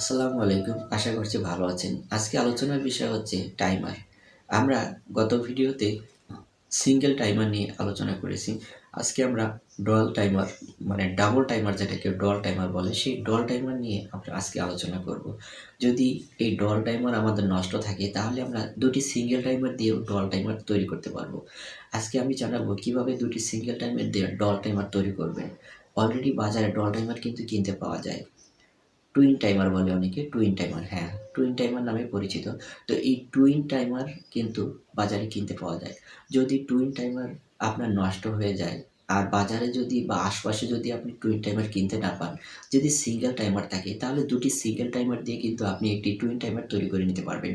আসসালামু আলাইকুম, আশা করছি ভালো আছেন। আজকে আলোচনার বিষয় হচ্ছে টাইমার আমরা গত ভিডিওতে সিঙ্গেল টাইমার নিয়ে আলোচনা করেছি। আজকে আমরা ডল টাইমার মানে ডাবল টাইমার যেটাকে ডল টাইমার বলে, সেই ডল টাইমার নিয়ে আমরা আজকে আলোচনা করব। যদি এই ডল টাইমার আমাদের নষ্ট থাকে, তাহলে আমরা দুটি সিঙ্গেল টাইমার দিয়েও ডল টাইমার তৈরি করতে পারব। আজকে আমি জানাব কীভাবে দুটি সিঙ্গেল টাইমার দিয়ে ডল টাইমার তৈরি করবেন। অলরেডি বাজারে ডল টাইমার কিন্তু কিনতে পাওয়া যায়। টুইন টাইমার বলে অনেকে টুইন টাইমার হ্যাঁ টুইন টাইমার নামে পরিচিত। তো এই টুইন টাইমার কিন্তু বাজারে কিনতে পাওয়া যায়। যদি টুইন টাইমার আপনার নষ্ট হয়ে যায়, আর বাজারে যদি বা আশপাশে যদি আপনি টুইন টাইমার কিনতে না পান, যদি সিঙ্গেল টাইমার থাকে, তাহলে দুটি সিঙ্গেল টাইমার দিয়ে কিন্তু আপনি একটি টুইন টাইমার তৈরি করে নিতে পারবেন।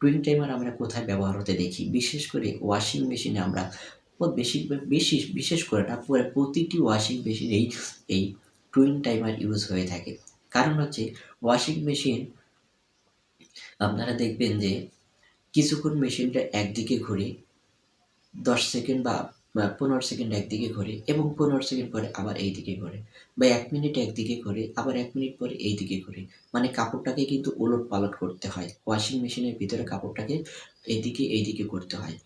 টুইন টাইমার আমরা কোথায় ব্যবহার হতে দেখি? বিশেষ করে ওয়াশিং মেশিনে আমরা বেশি বেশি, বিশেষ করে না, পুরো প্রতিটি ওয়াশিং মেশিনেই এই টুইন টাইমার ইউজ হয়ে থাকে। কারণ হচ্ছে ওয়াশিং মেশিন আপনারা দেখবেন যে কিছুক্ষণ মেশিনটা একদিকে ঘুরে দশ সেকেন্ড বা পনেরো সেকেন্ড একদিকে ঘোরে এবং পনেরো সেকেন্ড পরে আবার এই দিকে ঘোরে বা এক মিনিট একদিকে ঘোরে, আবার এক মিনিট পরে এই দিকে ঘোরে। মানে কাপড়টাকে কিন্তু ওলট পালট করতে হয়। ওয়াশিং মেশিনের ভিতরে কাপড়টাকে এইদিকে এইদিকে করতে হয়।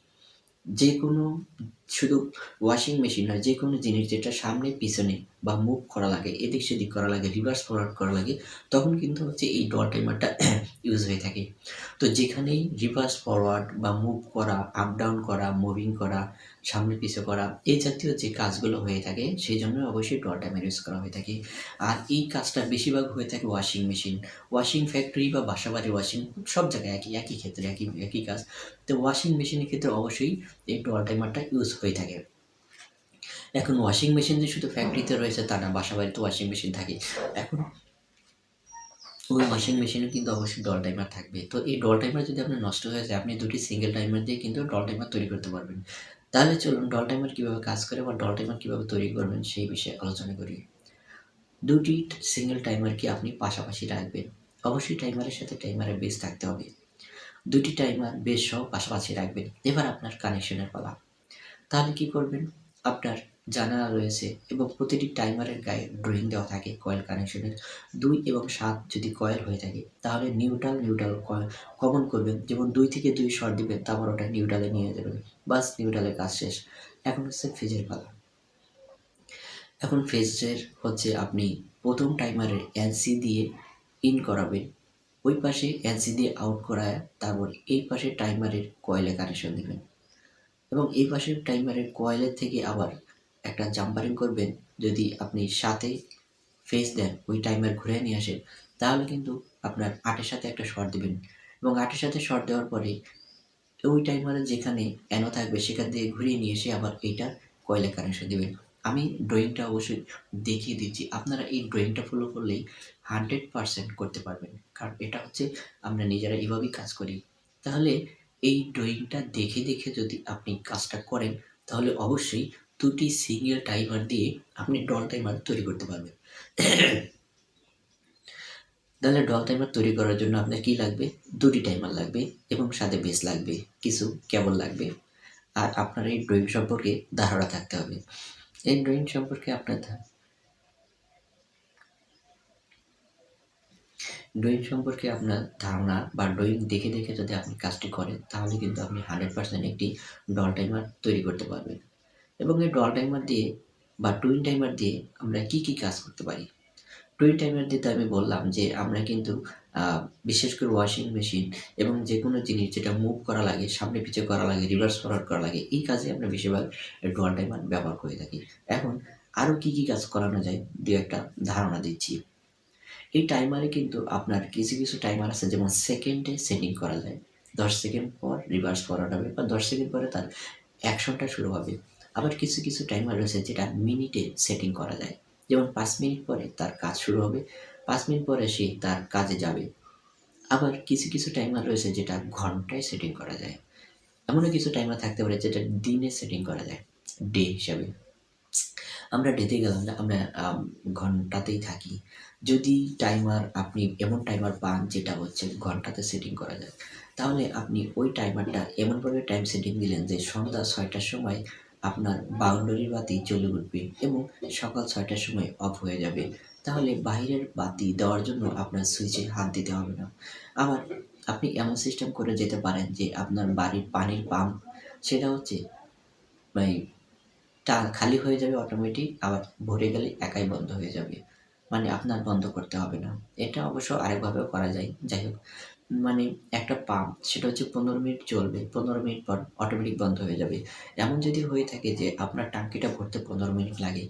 যে কোনো শুধু ওয়াশিং মেশিন নয় যে কোনো জিনিস যেটা সামনে, পিছনে বা মুভ করা লাগে, এদিক সেদিক করা লাগে রিভার্স ফরওয়ার্ড করা লাগে, তখন কিন্তু হচ্ছে এই ডট টাইমারটা ইউজ হয়ে থাকে। তো যেখানেই রিভার্স ফরওয়ার্ড বা মুভ করা আপ ডাউন করা মুভিং করা, সামনে পিছে করা, এই জাতীয় যে কাজগুলো হয়ে থাকে, সেই জন্য অবশ্যই ডট টাইমার ইউজ করা হয়ে থাকে। আর এই কাজটা বেশিরভাগ হয়ে থাকে ওয়াশিং মেশিন ওয়াশিং ফ্যাক্টরি বা বাসাবাড়ি ওয়াশিং সব জায়গায় একই একই ক্ষেত্রে একই একই কাজ। তো ওয়াশিং মেশিনের ক্ষেত্রে অবশ্যই এই ডট টাইমারটা ইউজ হয়ে থাকে। এখন ওয়াশিং মেশিন যে শুধু ফ্যাক্টরিতে রয়েছে তা না বাসা বাড়িতে ওয়াশিং মেশিন থাকে। এখন ওই ওয়াশিং মেশিনে কিন্তু অবশ্যই ডল টাইমার থাকবে। তো এই ডল টাইমার যদি আপনার নষ্ট হয়ে যায়, আপনি দুটি সিঙ্গেল টাইমার দিয়ে কিন্তু ডল টাইমার তৈরি করতে পারবেন। তাহলে চলুন ডল টাইমার কীভাবে কাজ করে বা ডল টাইমার কীভাবে তৈরি করবেন সেই বিষয়ে আলোচনা করি। দুটি সিঙ্গেল টাইমারকে আপনি পাশাপাশি রাখবেন। অবশ্যই টাইমারের সাথে টাইমারের বেস থাকতে হবে। দুটি টাইমার বেস সহ পাশাপাশি রাখবেন। এবার আপনার কানেকশনের পালা। তাহলে কি করবেন? আপনার জানালা রয়েছে এবং প্রতিটি টাইমারের গায়ে ড্রয়িং দেওয়া থাকে কয়েল কানেকশনের। দুই এবং সাত যদি কয়েল হয়ে থাকে, তাহলে নিউট্রাল নিউট্রাল কমন করবেন। যেমন দুই থেকে দুই শর্ট দিবেন, তারপর ওটা নিউট্রালে নিয়ে যাবেন। বাস, নিউট্রালের কাজ শেষ। এখন হচ্ছে ফেজের পালা। এখন ফেজের হচ্ছে আপনি প্রথম টাইমারের এনসি দিয়ে ইন করাবেন। ওই পাশে এনসি দিয়ে আউট করায় তারপর এই পাশে টাইমারের কয়েলে কানেকশন দেবেন। এবং এই পাশের টাইমারের কয়েলের থেকে আবার একটা জাম্পারিং করবেন। যদি আপনি সাথে ফেস দেন, ওই টাইমার ঘুরে নিয়ে আসেন, তাহলে কিন্তু আপনার আটের সাথে একটা শর্ট দেবেন। এবং আটের সাথে শর্ট দেওয়ার পরে ওই টাইমারে যেখানে অ্যানো থাকবে, সেখান থেকে ঘুরিয়ে নিয়ে এসে আবার এইটা কয়েলে কানেকশন দেবেন। আমি ড্রয়িংটা অবশ্যই দেখিয়ে দিচ্ছি। আপনারা এই ড্রয়িংটা ফলো করলেই হান্ড্রেড পারসেন্ট করতে পারবেন। কারণ এটা হচ্ছে আমরা নিজেরা এভাবেই কাজ করি। তাহলে এই ড্রয়িংটা দেখে দেখে যদি আপনি কাজটা করেন, তাহলে অবশ্যই দুটি সিঙ্গেল টাইমার দিয়ে আপনি ডল টাইমার তৈরি করতে পারবেন। তাহলে ডল টাইমার তৈরি করার জন্য আপনার কি লাগবে? দুটি টাইমার লাগবে এবং সাথে বেস লাগবে, কিছু কেবল লাগবে। আর আপনার এই ড্রয়িং সম্পর্কে ধারণা থাকতে হবে। এই ড্রয়িং সম্পর্কে আপনার ড্রয়িং সম্পর্কে আপনার ধারণা বা ড্রয়িং দেখে দেখে যদি আপনি কাজটি করেন, তাহলে কিন্তু আপনি হান্ড্রেড পার্সেন্ট একটি ডল টাইমার তৈরি করতে পারবেন। এবং এই ডল টাইমার দিয়ে বা টুইন টাইমার দিয়ে আমরা কি কি কাজ করতে পারি? টুইন টাইমার দিয়ে তো আমি বললাম যে আমরা কিন্তু বিশেষ করে ওয়াশিং মেশিন এবং যে কোনো জিনিস যেটা মুভ করা লাগে, সামনে পিছিয়ে করা লাগে, রিভার্স ফরওয়ার্ড করা লাগে, এই কাজে আমরা বেশিরভাগ ডল টাইমার ব্যবহার করে থাকি। এখন আরও কি কি কাজ করানো যায়? দু একটা ধারণা দিচ্ছি। এই টাইমারে কিন্তু আপনার কিছু কিছু টাইমার আছে, যেমন সেকেন্ডে সেটিং করা যায়। দশ সেকেন্ড পর রিভার্স ফরওয়ার্ড হবে বা দশ সেকেন্ড পরে তার অ্যাকশনটা শুরু হবে। আবার কিছু কিছু টাইমার রয়েছে যেটা মিনিটে সেটিং করা যায়। যেমন পাঁচ মিনিট পরে তার কাজ শুরু হবে, পাঁচ মিনিট পরে সে তার কাজে যাবে। আবার কিছু কিছু টাইমার রয়েছে যেটা ঘন্টায় সেটিং করা যায়। এমনও কিছু টাইমার থাকতে পারে যেটা দিনে সেটিং করা যায় ডে হিসাবে। আমরা ডেতে গেলাম না আমরা ঘন্টাতেই থাকি। যদি টাইমার আপনি এমন টাইমার পান যেটা হচ্ছে ঘন্টাতে সেটিং করা যায়, তাহলে আপনি ওই টাইমারটা এমনভাবে টাইম সেটিং দিলেন যে সন্ধ্যা ছয়টার সময় আপনার বাউন্ডারির বাতি জ্বলে উঠবে এবং সকাল ছয়টার সময় অফ হয়ে যাবে। তাহলে বাইরের বাতি দেওয়ার জন্য আপনার সুইচে হাত দিতে হবে না। আবার আপনি এমন সিস্টেম করে যেতে পারেন যে আপনার বাড়ির পানির পাম্প সেটা হচ্ছে মানে টা খালি হয়ে যাবে অটোমেটিক আবার ভরে গেলে একাই বন্ধ হয়ে যাবে। মানে আপনার বন্ধ করতে হবে না। এটা অবশ্য আরেকভাবেও করা যায়। যাই হোক মানে একটা পাম্প সেটা হচ্ছে পনেরো মিনিট চলবে। পনেরো মিনিট পর অটোমেটিক বন্ধ হয়ে যাবে। এমন যদি হয়ে থাকে যে আপনার টাঙ্কিটা ভরতে পনেরো মিনিট লাগে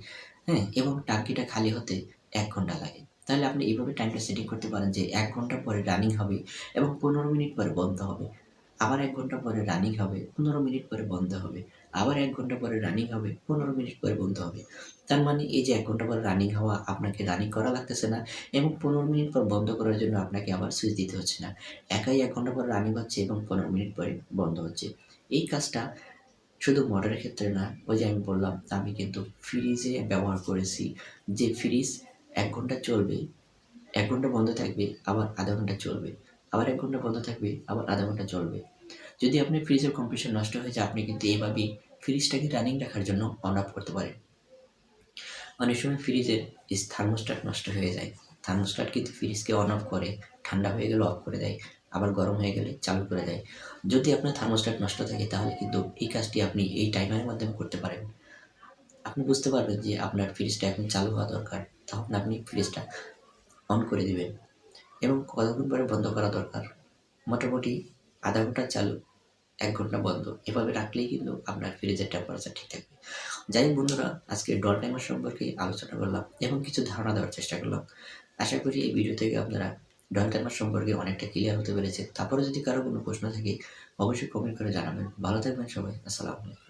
হ্যাঁ এবং টাঙ্কিটা খালি হতে এক ঘণ্টা লাগে, তাহলে আপনি এইভাবে টাইমটা সেটিং করতে পারেন যে এক ঘণ্টা পরে রানিং হবে এবং পনেরো মিনিট পরে বন্ধ হবে। আবার এক ঘণ্টা পরে রানিং হবে, পনেরো মিনিট পরে বন্ধ হবে, আবার এক ঘণ্টা পরে রানিং হবে, পনেরো মিনিট পরে বন্ধ হবে। তার মানে এই যে এক ঘণ্টা পরে রানিং হওয়া আপনাকে রানিং করা লাগতেছে না এবং পনেরো মিনিট পর বন্ধ করার জন্য আপনাকে আবার সুইচ দিতে হচ্ছে না। একাই এক ঘণ্টা পর রানিং হচ্ছে এবং পনেরো মিনিট পরে বন্ধ হচ্ছে। এই কাজটা শুধু মোটরের ক্ষেত্রে না, ওই যে আমি বললাম, আমি কিন্তু ফ্রিজে ব্যবহার করেছি। যে ফ্রিজ এক ঘণ্টা চলবে, এক ঘণ্টা বন্ধ থাকবে, আবার আধা ঘণ্টা চলবে। আবার এক ঘণ্টা বন্ধ থাকবে, আবার আধা ঘণ্টা চলবে। যদি আপনি ফ্রিজের কম্প্রেশন নষ্ট হয়ে যায়, আপনি কিন্তু এভাবেই ফ্রিজটাকে রানিং রাখার জন্য অন অফ করতে পারেন। অনেক সময় ফ্রিজের থার্মোস্ট্যাট নষ্ট হয়ে যায়। থার্মোস্ট্যাট কিন্তু ফ্রিজকে অন অফ করে, ঠান্ডা হয়ে গেলে অফ করে দেয়, আবার গরম হয়ে গেলে চালু করে দেয়। যদি আপনার থার্মোস্ট্যাট নষ্ট থাকে, তাহলে কিন্তু এই কাজটি আপনি এই টাইমারের মাধ্যমে করতে পারেন। আপনি বুঝতে পারবেন যে আপনার ফ্রিজটা এখন চালু হওয়া দরকার। তখন আপনি ফ্রিজটা অন করে দিবেন। এবং কতক্ষণ পরে বন্ধ করা দরকার? মোটামুটি আধা ঘণ্টা চালু, এক ঘণ্টা বন্ধ। এভাবে রাখলেই কিন্তু আপনার ফ্রিজের টেম্পারেচার ঠিক থাকবে। যাই বন্ধুরা, আজকে ডল টাইমার সম্পর্কে আলোচনা করলাম এবং কিছু ধারণা দেওয়ার চেষ্টা করলাম। আশা করি এই ভিডিও থেকে আপনারা ডল টাইমার সম্পর্কে অনেকটা ক্লিয়ার হতে পেরেছে তারপরে যদি কারও কোনো প্রশ্ন থাকে, অবশ্যই কমেন্ট করে জানাবেন। ভালো থাকবেন সবাই। আসসালামু আলাইকুম।